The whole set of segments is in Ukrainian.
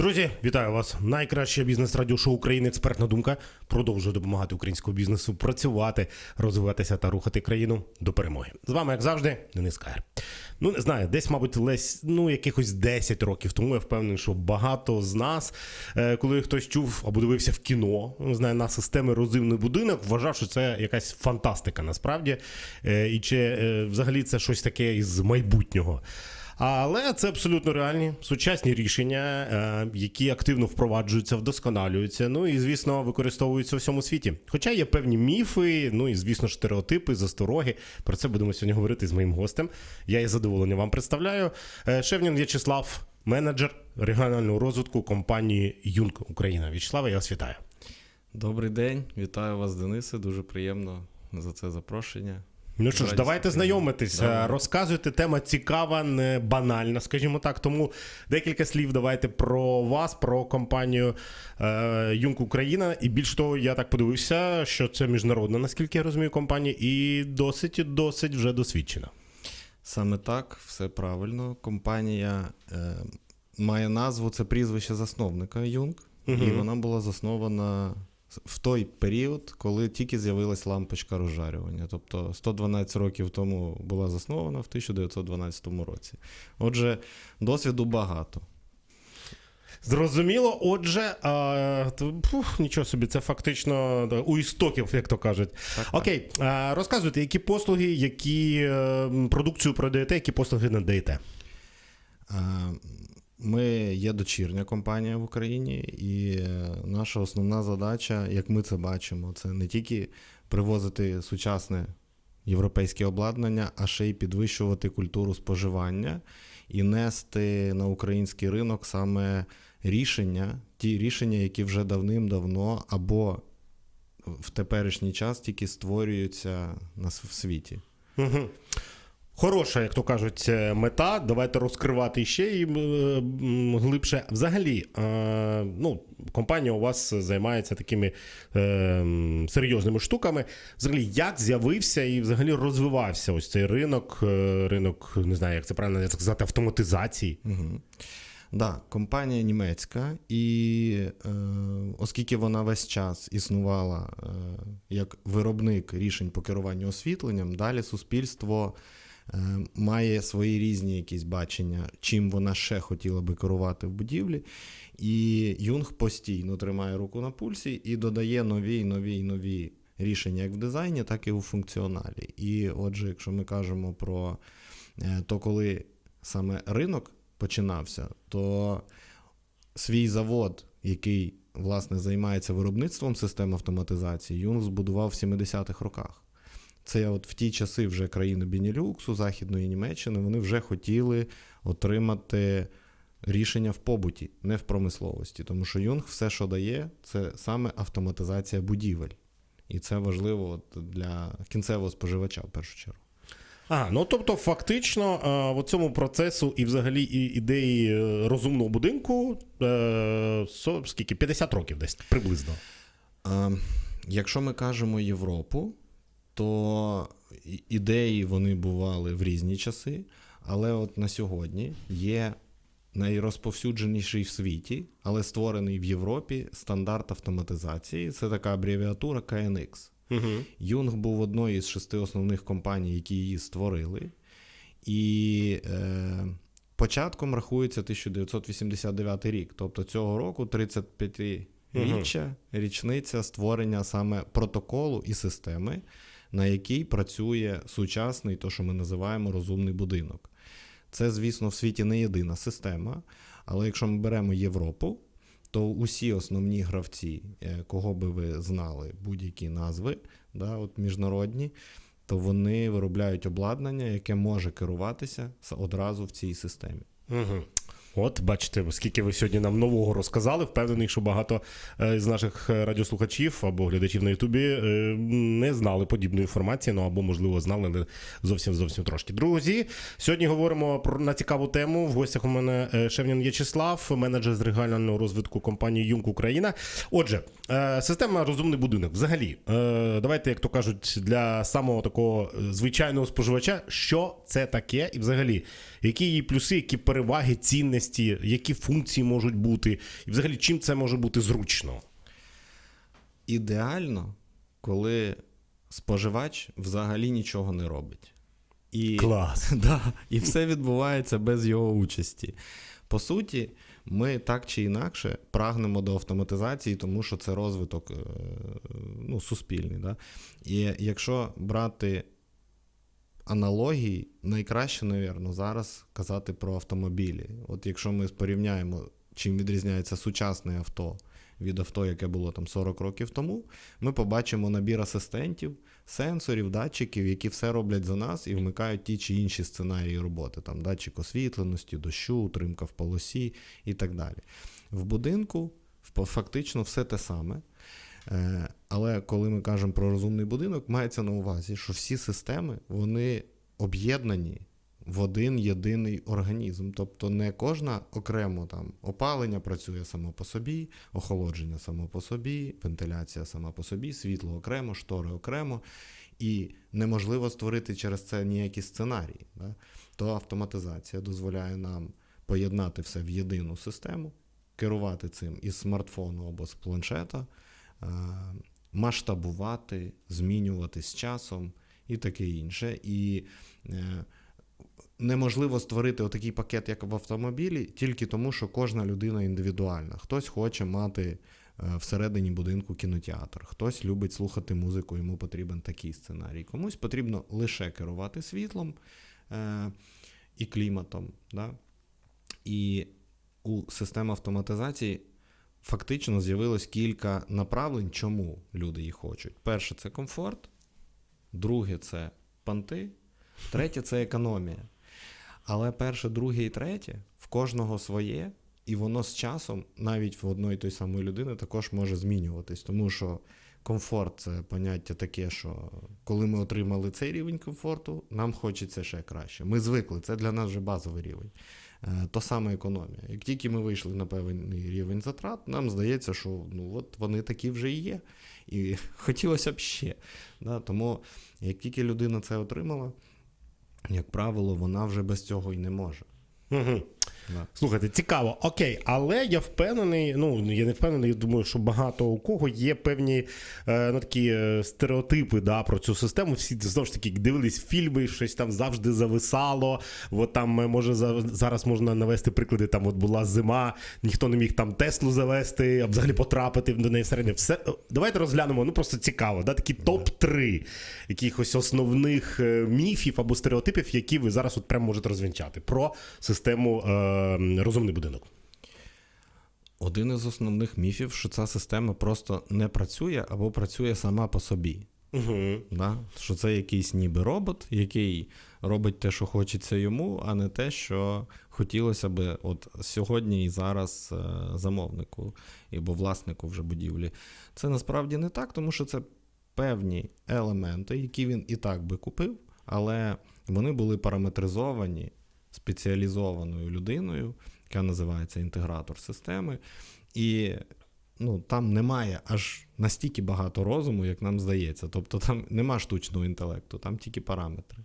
Друзі, вітаю вас! Найкраще бізнес радіошоу України Експертна думка продовжує допомагати українському бізнесу працювати, розвиватися та рухати країну до перемоги. З вами, як завжди, Денис Каєр. Ну не знаю, десь, мабуть, лесь ну якихось 10 років тому я впевнений, що багато з нас, е, коли хтось чув або дивився в кіно, не знаю, на системи розивний будинок, вважав, що це якась фантастика насправді. Е, І чи е, взагалі це щось таке із майбутнього. Але це абсолютно реальні сучасні рішення, е, які активно впроваджуються, вдосконалюються. Ну і звісно використовуються у всьому світі. Хоча є певні міфи, ну і звісно, стереотипи, застороги. Про це будемо сьогодні говорити з моїм гостем. Я із задоволенням вам представляю. Е, Шевнін В'ячеслав, менеджер регіонального розвитку компанії Юнг Україна. В'ячеслава, я вас вітаю. Добрий день, вітаю вас, Денисе. Дуже приємно за це запрошення. Ну що ж, давайте знайомитися. Давай. Розказуйте, тема цікава, не банальна, скажімо так. Тому декілька слів давайте про вас, про компанію е, Юнг Україна. І більш того, я так подивився, що це міжнародна, наскільки я розумію, компанія, і досить досить вже досвідчена. Саме так, все правильно. Компанія е, має назву, це прізвище засновника Юнг, і вона була заснована в той період, коли тільки з'явилась лампочка розжарювання. Тобто 112 років тому була заснована в 1912 році. Отже, досвіду багато. Зрозуміло, отже, то, пух, нічого собі, це фактично у істоків, як то кажуть. Так, Окей, е, розказуйте, які послуги, які продукцію продаєте, які послуги надаєте. Ми є дочірня компанія в Україні, і е, наша основна задача, як ми це бачимо, це не тільки привозити сучасне європейське обладнання, а ще й підвищувати культуру споживання і нести на український ринок саме рішення, ті рішення, які вже давним-давно або в теперішній час тільки створюються в світі. Угу. Хороша, як то кажуть, е, мета. Давайте розкривати ще і глибше. Взагалі, е, ну, компанія у вас займається такими е, серйозними штуками. Взагалі, як з'явився і взагалі розвивався ось цей ринок, ринок, не знаю, як це правильно сказати, автоматизації. Угу. Да, компанія німецька, і е, оскільки вона весь час існувала е, як виробник рішень по керуванню освітленням, далі суспільство має свої різні якісь бачення, чим вона ще хотіла би керувати в будівлі. І Юнг постійно тримає руку на пульсі і додає нові нові нові рішення як в дизайні, так і у функціоналі. І отже, якщо ми кажемо про е, то, коли саме ринок починався, то свій завод, який власне займається виробництвом систем автоматизації, Юнг збудував в 70-х роках. Це от в ті часи вже країни Бенілюксу, Західної Німеччини, вони вже хотіли отримати рішення в побуті, не в промисловості. Тому що Юнг все, що дає, це саме автоматизація будівель. І це важливо от для кінцевого споживача в першу чергу. А, ну тобто, фактично, е, в цьому процесу і взагалі і ідеї е, розумного будинку е, скільки? 50 років десь приблизно. Якщо ми кажемо Європу, то ідеї вони бували в різні часи, але от на сьогодні є найрозповсюдженіший в світі, але створений в Європі стандарт автоматизації. Це така абревіатура KNX. Угу. Юнг був одною з шести основних компаній, які її створили. І е, початком рахується 1989 рік. Тобто цього року 35-річчя, річниця створення саме протоколу і системи, на якій працює сучасний, то, що ми називаємо розумний будинок. Це, звісно, в світі не єдина система, але якщо ми беремо Європу, то усі основні гравці, е, кого би ви знали, будь-які назви, да, от міжнародні, то вони виробляють обладнання, яке може керуватися одразу в цій системі. Угу. От, бачите, скільки ви сьогодні нам нового розказали. Впевнений, що багато е, з наших е, радіослухачів або глядачів на Ютубі е, не знали подібної інформації, ну або, можливо, знали але зовсім зовсім трошки. Друзі, сьогодні говоримо про на цікаву тему. В гостях у мене Шевнін В'ячеслав, менеджер з регіонального розвитку компанії Юнг Україна. Отже, система розумний будинок. Взагалі, давайте, як то кажуть, для самого такого звичайного споживача, що це таке, і взагалі, які її плюси, які переваги. Переваги, цінності, які функції можуть бути, і взагалі чим це може бути зручно? Ідеально, коли споживач взагалі нічого не робить. І, Клас. Да, і все відбувається без його участі. По суті, ми так чи інакше прагнемо до автоматизації, тому що це розвиток е, ну, суспільний. Да? І якщо брати аналогії, найкраще, навірно, зараз казати про автомобілі. От якщо ми порівняємо, чим відрізняється сучасне авто від авто, яке було там 40 років тому, ми побачимо набір асистентів, сенсорів, датчиків, які все роблять за нас і вмикають ті чи інші сценарії роботи. Там датчик освітленості, дощу, утримка в полосі і так далі. В будинку фактично все те саме. Е, Але коли ми кажемо про розумний будинок, мається на увазі, що всі системи вони об'єднані в один єдиний організм. Тобто не кожна окремо там опалення працює само по собі, охолодження само по собі, вентиляція сама по собі, світло окремо, штори окремо. І неможливо створити через це ніякі сценарії. Да? То автоматизація дозволяє нам поєднати все в єдину систему, керувати цим із смартфону або з планшета, масштабувати, змінювати з часом і таке інше. І е, неможливо створити отакий пакет, як в автомобілі, тільки тому, що кожна людина індивідуальна. Хтось хоче мати е, всередині будинку кінотеатр, хтось любить слухати музику, йому потрібен такий сценарій. Комусь потрібно лише керувати світлом е, і кліматом. Да? І у системи автоматизації фактично з'явилось кілька направлень, чому люди їх хочуть. Перше це комфорт, друге це панти, третє це економія. Але перше, друге і третє в кожного своє, і воно з часом, навіть в одної той самої людини, також може змінюватись. Тому що комфорт це поняття таке, що коли ми отримали цей рівень комфорту, нам хочеться ще краще. Ми звикли, це для нас вже базовий рівень. Е, То саме економія. Як тільки ми вийшли на певний рівень затрат, нам здається, що ну от вони такі вже і є. І хотілося б ще. Да? Тому як тільки людина це отримала, як правило, вона вже без цього і не може. Угу. Да. Слухайте, цікаво, окей, але я впевнений, ну я не впевнений, я думаю, що багато у кого є певні е, ну, такі е, стереотипи да, про цю систему. Всі знову ж таки дивились фільми, щось там завжди зависало. От там е, може за, зараз можна навести приклади. Там от була зима, ніхто не міг там Теслу завести, а взагалі потрапити до неї всередині. Все е, давайте розглянемо. Ну просто цікаво, да, такі топ 3 якихось основних міфів або стереотипів, які ви зараз от прямо можете розвінчати про систему е, розумний будинок. Один із основних міфів, що ця система просто не працює або працює сама по собі. Угу. Да? Що це якийсь ніби робот, який робить те, що хочеться йому, а не те, що хотілося би от сьогодні і зараз е, замовнику або власнику вже будівлі. Це насправді не так, тому що це певні елементи, які він і так би купив, але вони були параметризовані спеціалізованою людиною, яка називається інтегратор системи. І ну, там немає аж настільки багато розуму, як нам здається. Тобто там нема штучного інтелекту, там тільки параметри.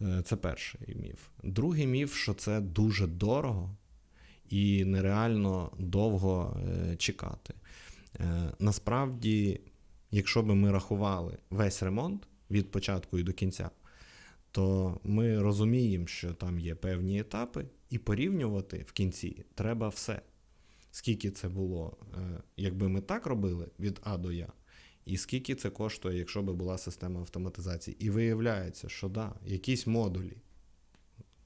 Е, Це перший міф. Другий міф, що це дуже дорого і нереально довго е, чекати. Е, Насправді, якщо би ми рахували весь ремонт від початку і до кінця, то ми розуміємо, що там є певні етапи, і порівнювати в кінці треба все. Скільки це було, е, якби ми так робили від А до Я, і скільки це коштує, якщо би була система автоматизації. І виявляється, що да, якісь модулі,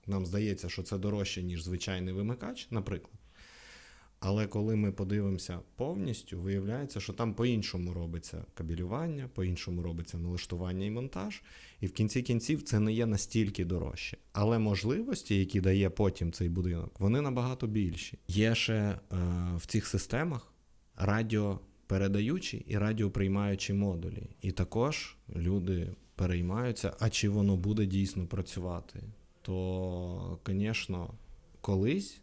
нам здається, що це дорожче, ніж звичайний вимикач, наприклад. Але коли ми подивимося повністю, виявляється, що там по-іншому робиться кабелювання, по-іншому робиться налаштування і монтаж, і в кінці кінців це не є настільки дорожче. Але можливості, які дає потім цей будинок, вони набагато більші. Є ще е, в цих системах радіопередаючі і радіоприймаючі модулі. І також люди переймаються, а чи воно буде дійсно працювати. То, звісно, колись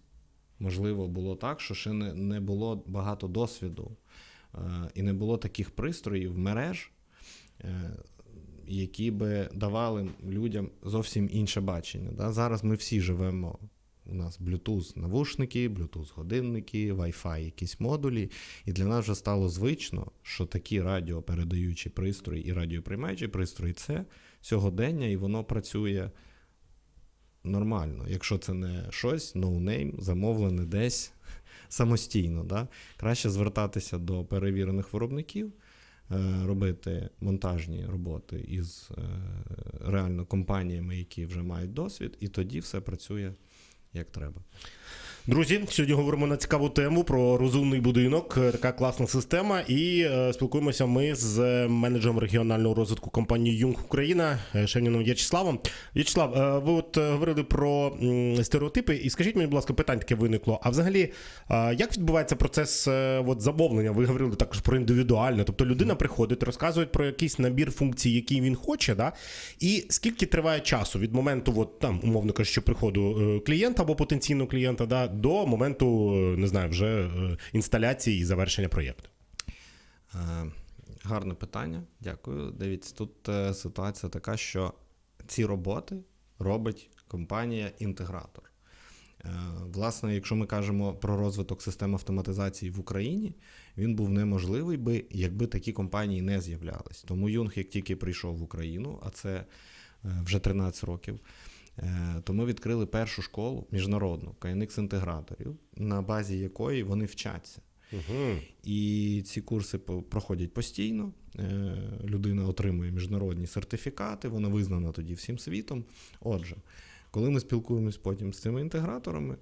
можливо було так, що ще не, не було багато досвіду е, і не було таких пристроїв мереж, е, які би давали людям зовсім інше бачення. Да? Зараз ми всі живемо у нас Bluetooth навушники, Bluetooth годинники, Wi-Fi якісь модулі. І для нас вже стало звично, що такі радіопередаючі пристрої і радіоприймаючі пристрої це сьогодення, і воно працює нормально. Якщо це не щось, ноунейм, замовлене десь самостійно. Да? Краще звертатися до перевірених виробників, е, робити монтажні роботи із е, реально компаніями, які вже мають досвід, і тоді все працює як треба. Друзі, сьогодні говоримо на цікаву тему про розумний будинок, е, така класна система. І е, спілкуємося ми з менеджером регіонального розвитку компанії Юнг Україна е, Шевніном В'ячеславом. В'ячеслав, е, ви от е, говорили про м, стереотипи, і скажіть мені, будь ласка, питання таке виникло. А взагалі, е, як відбувається процес е, от, замовлення? Ви говорили також про індивідуальне. Тобто людина приходить, розказує про якийсь набір функцій, який він хоче, да? і скільки триває часу від моменту, от, там, умовно кажучи, приходу е, клієнта або потенційного клієнта, да, до моменту, не знаю, вже е, інсталяції і завершення проєкту. Е, Гарне питання, дякую. Дивіться, тут е, ситуація така, що ці роботи робить компанія-інтегратор. Власне, якщо ми кажемо про розвиток систем автоматизації в Україні, він був неможливий би, якби такі компанії не з'являлись. Тому Юнг, як тільки прийшов в Україну, а це вже 13 років, то ми відкрили першу школу міжнародну KNX інтеграторів, на базі якої вони вчаться. Угу. І ці курси проходять постійно. Е, Людина отримує міжнародні сертифікати, вона визнана тоді всім світом. Отже, коли ми спілкуємось потім з цими інтеграторами,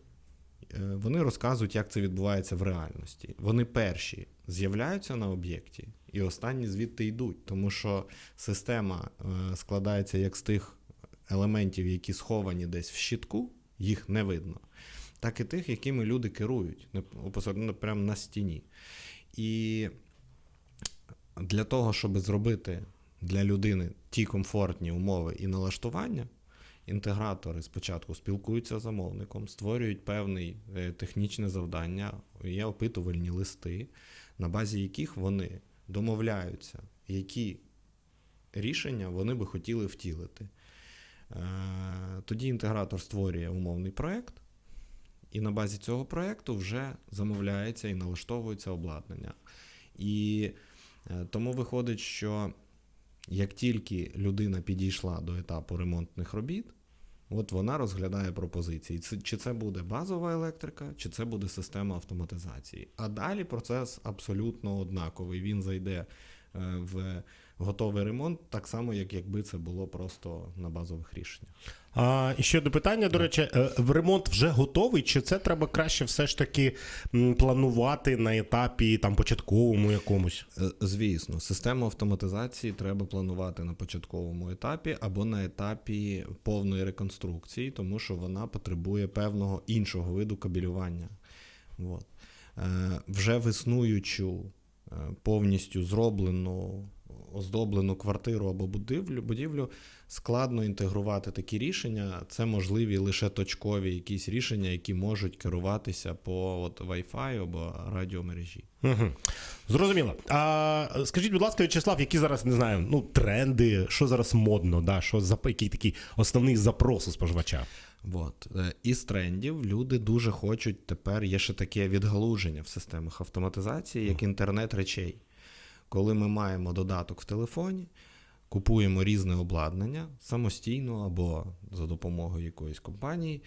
е, вони розказують, як це відбувається в реальності. Вони перші з'являються на об'єкті, і останні звідти йдуть, тому що система е, складається як з тих елементів, які сховані десь в щитку, їх не видно, так і тих, якими люди керують, не- опосередковано прямо на стіні. І для того, щоб зробити для людини ті комфортні умови і налаштування, інтегратори спочатку спілкуються з замовником, створюють певне технічне завдання, є опитувальні листи, на базі яких вони домовляються, які рішення вони би хотіли втілити. Е, Тоді інтегратор створює умовний проект, і на базі цього проекту вже замовляється і налаштовується обладнання. І е, тому виходить, що як тільки людина підійшла до етапу ремонтних робіт, от вона розглядає пропозиції. Чи це буде базова електрика, чи це буде система автоматизації. А далі процес абсолютно однаковий. Він зайде е, в готовий ремонт, так само, як якби це було просто на базових рішеннях. А і ще одне питання, до речі, е, в ремонт вже готовий, чи це треба краще все ж таки планувати на етапі там початковому якомусь? Е, Звісно, систему автоматизації треба планувати на початковому етапі або на етапі повної реконструкції, тому що вона потребує певного іншого виду кабелювання. От. Е, Вже в існуючу повністю зроблену, оздоблену квартиру або будівлю, будівлю складно інтегрувати такі рішення. Це можливі лише точкові якісь рішення, які можуть керуватися по от, Wi-Fi або радіомережі. Угу. Зрозуміло. А скажіть, будь ласка, В'ячеслав, які зараз не знаю, ну тренди, що зараз модно, да, що за який такий основний запрос у споживача? От. Е, Із трендів люди дуже хочуть тепер є ще таке відгалуження в системах автоматизації, як інтернет речей. Коли ми маємо додаток в телефоні, купуємо різне обладнання самостійно або за допомогою якоїсь компанії,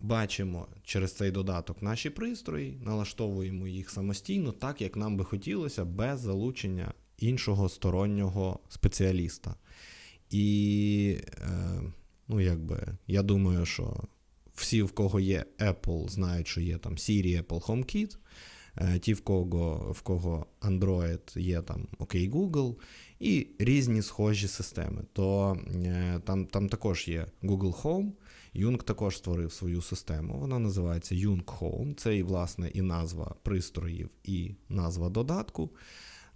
бачимо через цей додаток наші пристрої, налаштовуємо їх самостійно, так як нам би хотілося, без залучення іншого стороннього спеціаліста. І е, ну, якби, я думаю, що всі, в кого є Apple, знають, що є там Siri, Apple HomeKit. Е, Ті, в кого, в кого Android, є там OK Google і різні схожі системи. То е, там, там також є Google Home. Юнг також створив свою систему. Вона називається Юнг Home. Це і, власне, і назва пристроїв, і назва додатку.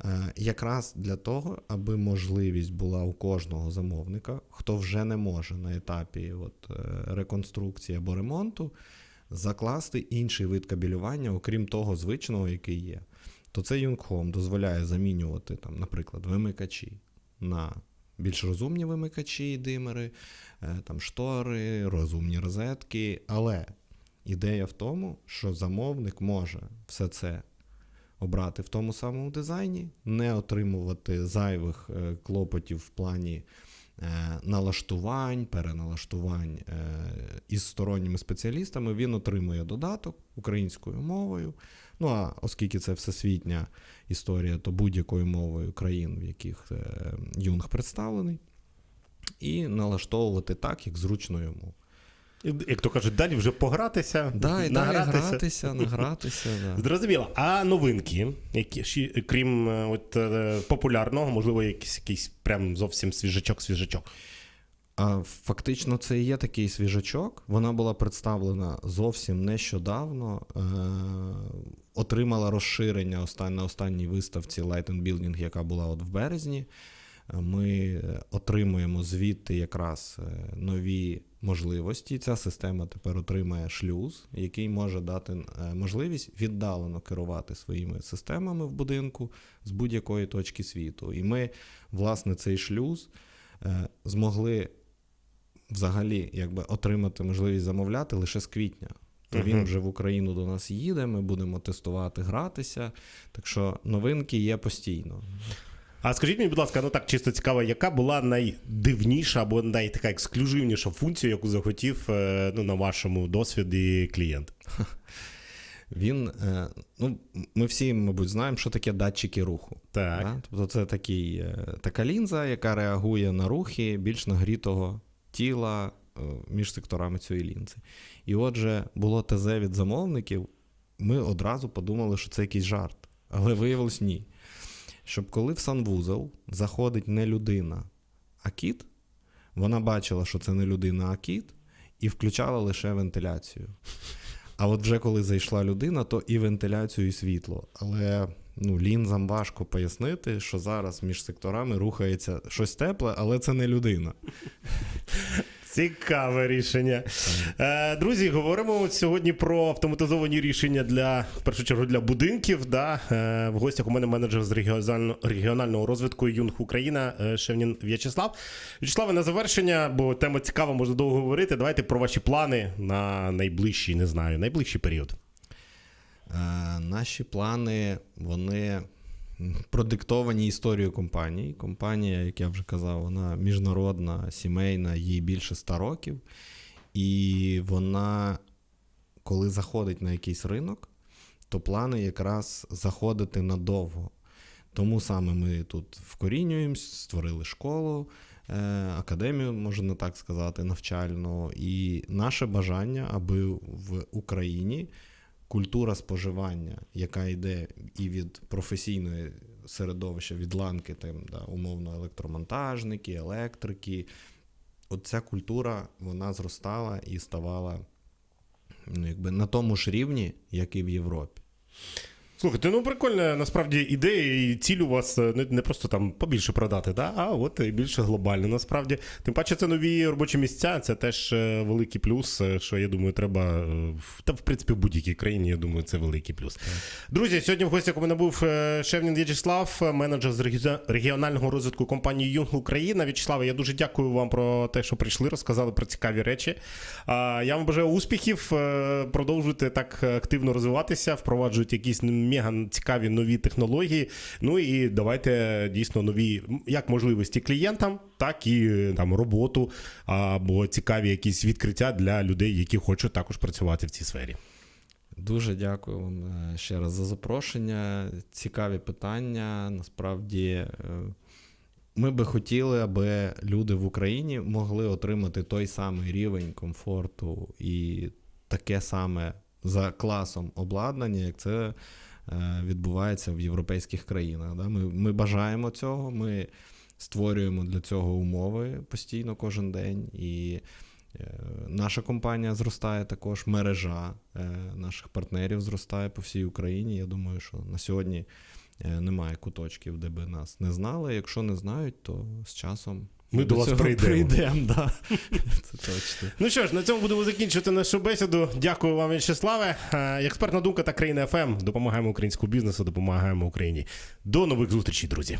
Е, Якраз для того, аби можливість була у кожного замовника, хто вже не може на етапі от, реконструкції або ремонту, закласти інший вид кабелювання, окрім того звичного, який є. То це Юнгхом дозволяє замінювати, там, наприклад, вимикачі на більш розумні вимикачі димери, е, там, штори, розумні розетки. Але Ідея в тому, що замовник може все це обрати в тому самому дизайні, не отримувати зайвих е, клопотів в плані налаштувань, переналаштувань е, із сторонніми спеціалістами. Він отримує додаток українською мовою. Ну а оскільки це всесвітня історія, то будь-якою мовою країн, в яких е, юнг представлений, і налаштовувати так, як зручно йому. Як то кажуть, далі вже погратися, Да, і далі награтися. гратися, награтися. Да. Зрозуміло. А новинки, які крім е, от, е, популярного, можливо, якийсь, якийсь прям зовсім свіжачок-свіжачок. А фактично це і є такий свіжачок. Вона була представлена зовсім нещодавно. Е- отримала розширення на останній виставці Light and Building, яка була от в березні. Ми е, отримуємо звідти якраз е, нові можливості. Ця система тепер отримає шлюз, який може дати е, можливість віддалено керувати своїми системами в будинку з будь-якої точки світу. І ми, власне, цей шлюз змогли взагалі якби, отримати можливість замовляти лише з квітня. То він вже в Україну до нас їде, ми будемо тестувати, гратися. Так що новинки є постійно. А скажіть мені, будь ласка, ну так чисто цікаво, яка була найдивніша або найтака ексклюзивніша функція, яку захотів е, ну, на вашому досвіді клієнт? Він, е, ну, ми всі, мабуть, знаємо, що таке датчики руху. Так. Да? Тобто це такий, е, така лінза, яка реагує на рухи більш нагрітого тіла між секторами цієї лінзи. І отже, було ТЗ від замовників, ми одразу подумали, що це якийсь жарт. Але виявилось ні. Щоб коли в санвузол заходить не людина, а кіт, вона бачила, що це не людина, а кіт, і включала лише вентиляцію. А от вже коли зайшла людина, то і вентиляцію, і світло. Але ну, лінзам важко пояснити, що зараз між секторами рухається щось тепле, але це не людина. Цікаве рішення. Е, друзі, говоримо сьогодні про автоматизовані рішення для в першу чергу для будинків. Да? Е, в гостях у мене менеджер з регіонального, розвитку Юнг Україна е, Шевнін В'ячеслав. В'ячеславе, на завершення, бо тема цікава, можна довго говорити. Давайте про ваші плани на найближчий, не знаю, найближчий період. Наші плани, вони продиктовані історією компанії. Компанія, як я вже казав, вона міжнародна, сімейна, їй більше 100 років. І вона, коли заходить на якийсь ринок, то плани якраз заходити надовго. Тому саме ми тут вкорінюємось, створили школу, е, академію, можна так сказати, навчальну. І наше бажання, аби в Україні культура споживання, яка йде і від професійної середовища, від ланки, там, да, умовно, електромонтажники, електрики. От ця культура вона зростала і ставала ну, якби, на тому ж рівні, як і в Європі. Слухайте, ну прикольна насправді ідея і ціль у вас е, не, не просто там побільше продати, да? а от і більше глобально. Насправді, тим паче, це нові робочі місця. Це теж е, великий плюс. е, Що я думаю, треба в- та в принципі в будь-якій країні. Я думаю, це великий плюс. Друзі, сьогодні в гостях у мене був Шевнін В'ячеслав, менеджер з регіонального розвитку компанії Юнг Україна. В'ячеславе, я дуже дякую вам про те, що прийшли, розказали про цікаві речі. Я вам бажаю успіхів. Продовжуйте так активно розвиватися, впроваджуйте якісь мега цікаві нові технології. Ну і давайте дійсно нові як можливості клієнтам, так і там роботу або цікаві якісь відкриття для людей, які хочуть також працювати в цій сфері. Дуже дякую вам е, ще раз за запрошення. Цікаві питання. Насправді, е, ми би хотіли, аби люди в Україні могли отримати той самий рівень комфорту і таке саме за класом обладнання, як це відбувається в європейських країнах. Да? Ми, ми бажаємо цього, ми створюємо для цього умови постійно кожен день. І Е, Наша компанія зростає також, мережа е, наших партнерів зростає по всій Україні. Я думаю, що на сьогодні е, немає куточків, де би нас не знали. Якщо не знають, то з часом Ми до вас цього прийдемо. прийдемо да. Це точно. Ну що ж, на цьому будемо закінчувати нашу бесіду. Дякую вам, В'ячеславе. Е, Експертна думка та країна ФМ. Допомагаємо українському бізнесу, допомагаємо Україні. До нових зустрічей, друзі.